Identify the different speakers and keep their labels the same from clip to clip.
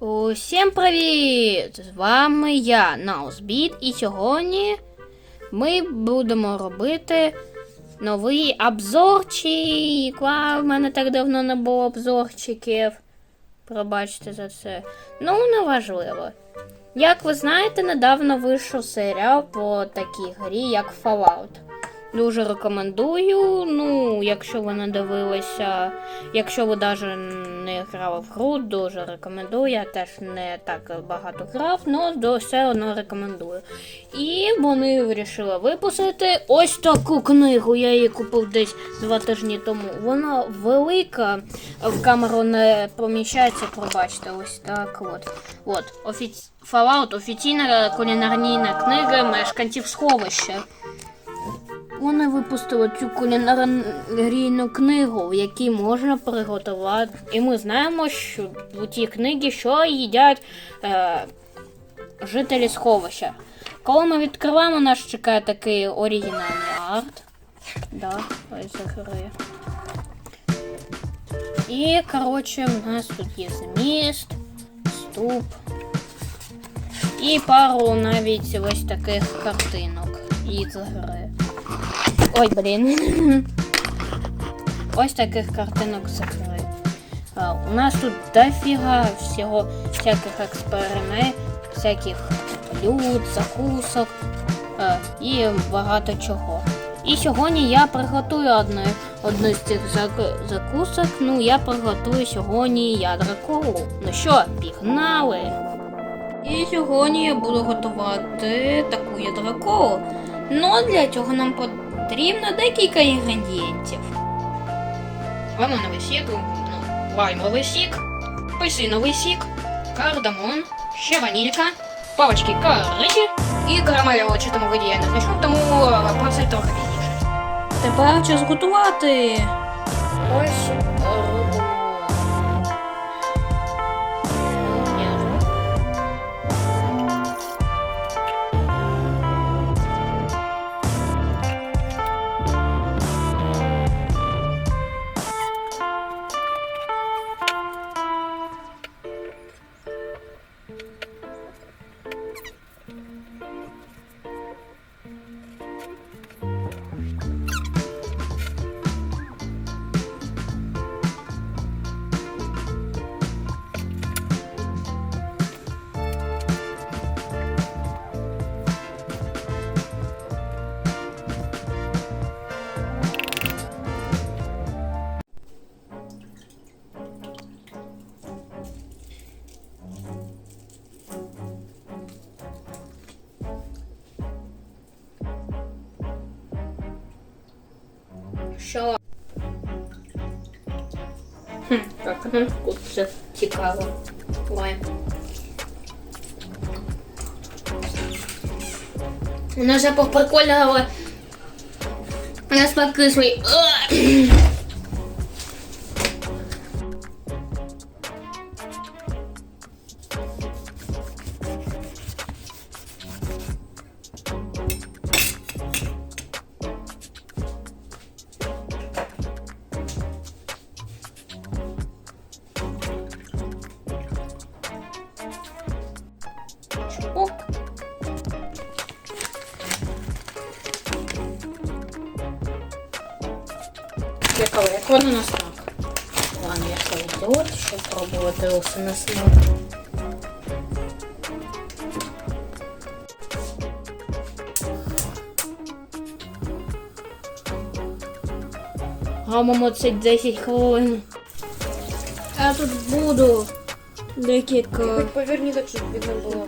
Speaker 1: Усім привіт! З вами я, Наузбіт, і сьогодні ми будемо робити новий обзорчик. Вау, в мене так давно не було обзорчиків. Пробачте за це. Ну, неважливо. Як ви знаєте, недавно вийшов серіал по такій грі, як Fallout. Дуже рекомендую. Ну, якщо ви не дивилися, якщо ви навіть не грали в гру, дуже рекомендую. Я теж не так багато грав, але все одно рекомендую. І вони вирішили випустити ось таку книгу. Я її купив десь два тижні тому. Вона велика, в камеру не поміщається, пробачте, ось так от. От, офіці... Fallout офіційна кулінарнійна книга мешканців сховища. Вони випустили цю кулінарну книгу, в якій можна приготувати. І ми знаємо, що у тій книгі що їдять е, жителі сховища. Коли ми відкриваємо, нас чекає такий оригінальний арт. Да, ось закриє. І, коротше, у нас тут є зміст, ступ. І пару навіть ось таких картинок із гри. Ой, блін. Ось таких картинок з У нас тут дофіга всього всяких експериментів, всяких блюд, закусок і багато чого. І сьогодні я приготую одну, одну з цих закусок. Ну, я приготую сьогодні ядра колу. Ну що, пігнали! І сьогодні я буду готувати таку ядракову. Ну, для цього нам потрібно декілька інгредієнтів. Лимоновий сік, ну, лаймовий сік, апельсиновий сік, кардамон, ще ванілька, палочки кориці і карамель у чистому виді я не знайшов, тому про це трохи пізніше. Тепер час готувати. Ось Що? Хм, так, ну, тут це цікаво. Лайм. У нас запах прикольний, але у нас смак кислий. Цікаво, як воно на смак. Ладно, я тут, щоб пробувати усе на смак. Гамимо це 10 хвилин. Я тут буду декілька.
Speaker 2: Хоч поверні так, щоб видно було.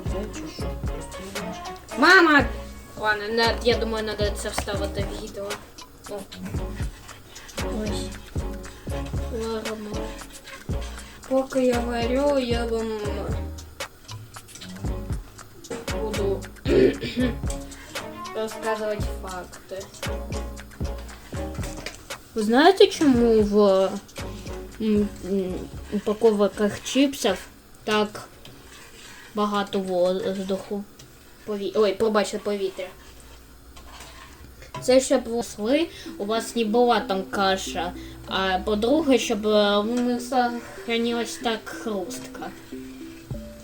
Speaker 1: Мама! Ладно, я думаю, треба це вставити в відео. Ось. Варимо. Поки я варю, я вам буду розказувати факти. Ви знаєте, чому в упаковках чіпсів так багато воздуху? Пові... Ой, пробачте, повітря. Це щоб росли, у вас не була там каша. А по-друге, щоб е, у сохранилась так хрустка.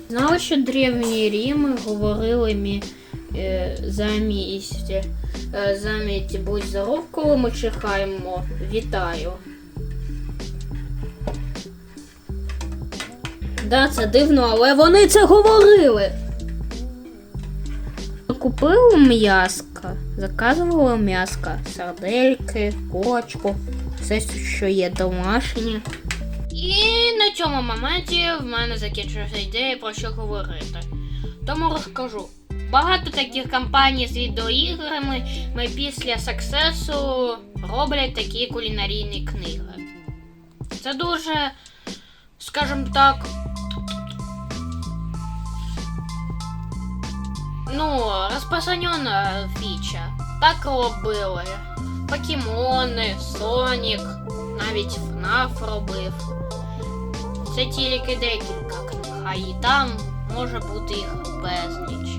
Speaker 1: Знали, що древні Рими говорили мі, е, замість, е, замість будь здоров, коли ми чихаємо. Вітаю. Да, це дивно, але вони це говорили. Купили м'яска, заказували м'яска, сардельки, курочку, все, що є домашнє. І на цьому моменті в мене закінчилася ідея про що говорити. Тому розкажу. Багато таких компаній з відеоіграми ми після сексесу роблять такі кулінарійні книги. Це дуже, скажімо так, ну, розпространена фіча. Так робили. Покемони, Сонік, навіть FNAF робив. Це тільки декілька книг, а і там може бути їх безліч.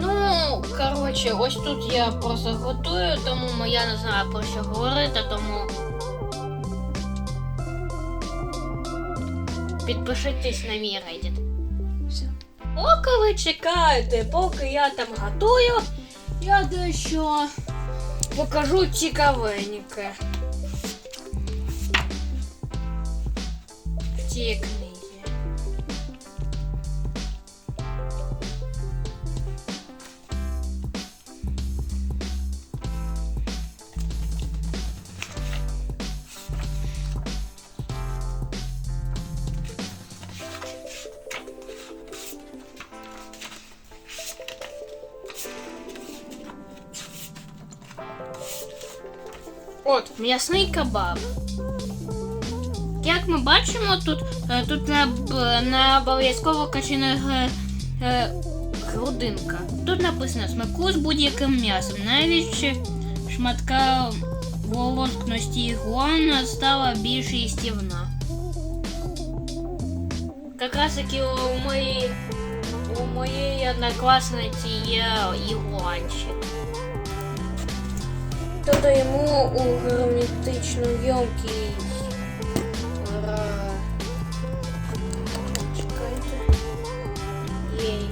Speaker 1: Ну, коротше, ось тут я просто готую, тому я не знаю про що говорити, тому. Підпишитесь на мій Reddit. Поки ви чекаєте, поки я там готую, я дещо покажу цікавеньке. В м'ясний кебаб. Як ми бачимо, тут, е, тут не, не обов'язково качана е, грудинка. Тут написано смаку з будь-яким м'ясом. Навіть шматка волоскності ігуана стала більш їстівна. Якраз таки у моїй, у моєї однокласниці є ігуанчик. Додаємо у герметичну ємкість. Ра. Чекайте. Єй.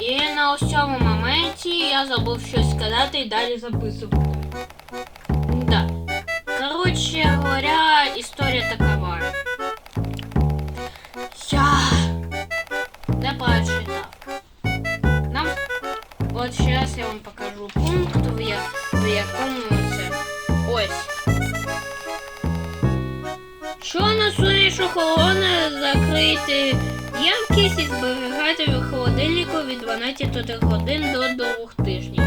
Speaker 1: І на ось цьому моменті я забув щось сказати і далі записувати. Да. Коротше говоря, історія такова. Я не прочитав. Нам от зараз я вам покажу пункт, в, якому це. Ось. Що на суміш охорони закрити ємкість і зберігати в холодильнику від 12 годин до 2 тижнів.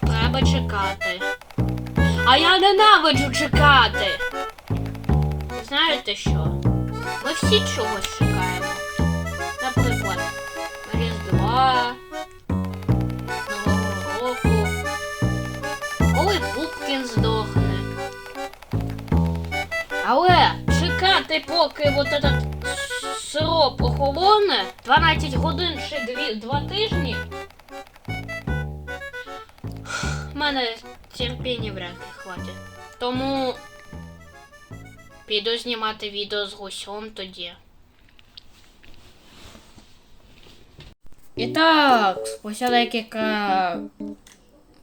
Speaker 1: Треба чекати. А я ненавиджу чекати. Знаєте що? Ми всі чогось чекаємо. Наприклад, Різдва, Нового року. Коли Пупкін здохне. Але чекати, поки от этот сироп охолоне 12 годин ще 2, 2 тижні. В мене терпіння вряд ли хватить. Тому піду знімати відео з гусем тоді. І так, спустя декілька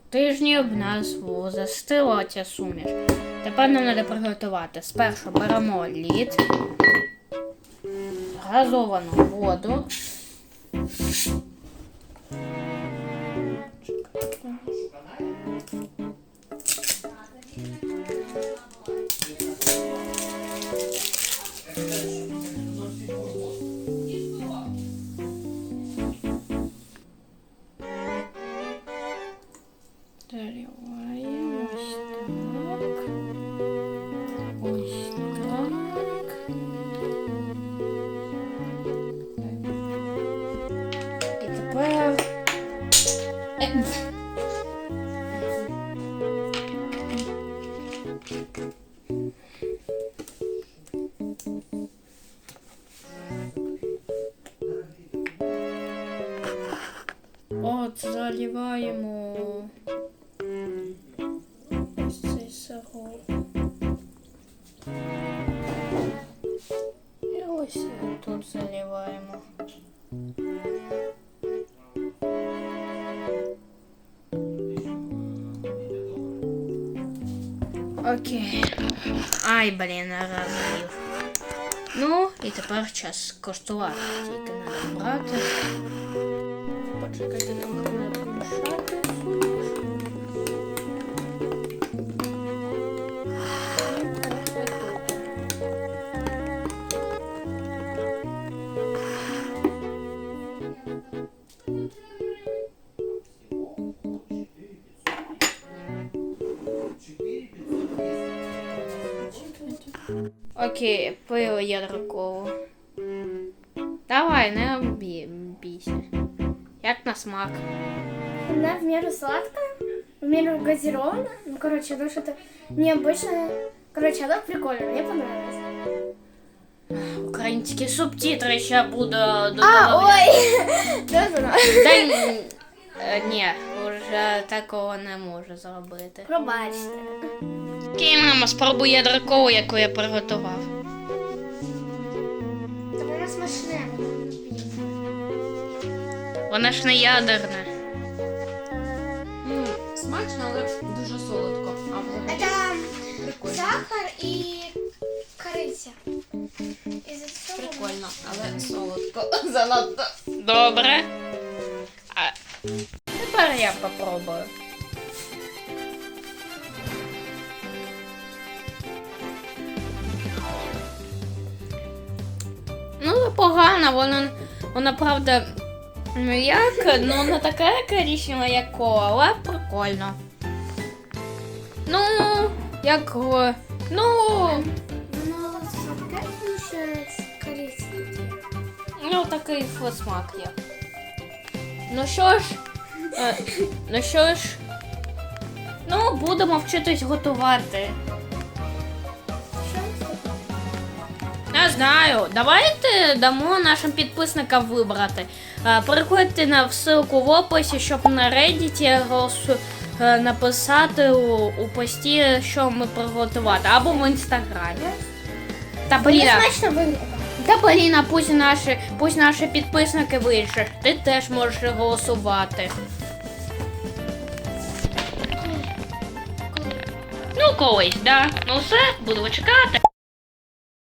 Speaker 1: тижнів в нас застила ця суміш. Тепер нам треба приготувати. Спершу беремо лід, газовану воду. Заливаємо От заливаємо ось цей сироп. І ось тут заливаємо. Окей. Ай, блін, розлив. Ну, і тепер час коштувати. Тільки треба брати. Почекайте, нам треба помішати. Окей, пиво ядерково. Давай, не бій- бійся. Як на смак.
Speaker 3: Она в меру сладкая, в меру газированная. Ну, короче, ну что-то необычное. Короче, она прикольная, мне понравилось.
Speaker 1: Українські субтитри ще буду
Speaker 3: А,
Speaker 1: додавати.
Speaker 3: ой! Да, да,
Speaker 1: Та й, е, ні, вже такого не можу зробити.
Speaker 3: Пробачте.
Speaker 1: Окей, мама, спробуй ядеркову, яку я приготував.
Speaker 3: Смачне.
Speaker 1: Вона ж не ядерна.
Speaker 2: Смачно, але дуже солодко. А взагалі
Speaker 3: Это
Speaker 2: прикольно.
Speaker 3: сахар и кориця. Из-за цього
Speaker 2: Прикольно, але солодко. Занадто.
Speaker 1: Добре. А тепер я попробую. Ну, непогано, воно, воно правда, ну як, ну не таке коричневе, як кола, але прикольно. Ну, як, ну,
Speaker 3: Воно сладке, тому що з.
Speaker 1: Ну, такий смак є. Ну що ж, е, ну що ж, ну, будемо вчитись готувати.
Speaker 3: Що це?
Speaker 1: Не знаю, давайте дамо нашим підписникам вибрати. Переходьте на ссылку в описі, щоб на Reddit голосу- е, написати у, у пості, що ми приготувати, або в інстаграмі. Та
Speaker 3: виглядає.
Speaker 1: Та Поліна, пусть наші, пусть наші підписники вирішать. Ти теж можеш голосувати. Ну, колись, да. Ну все, буду чекати.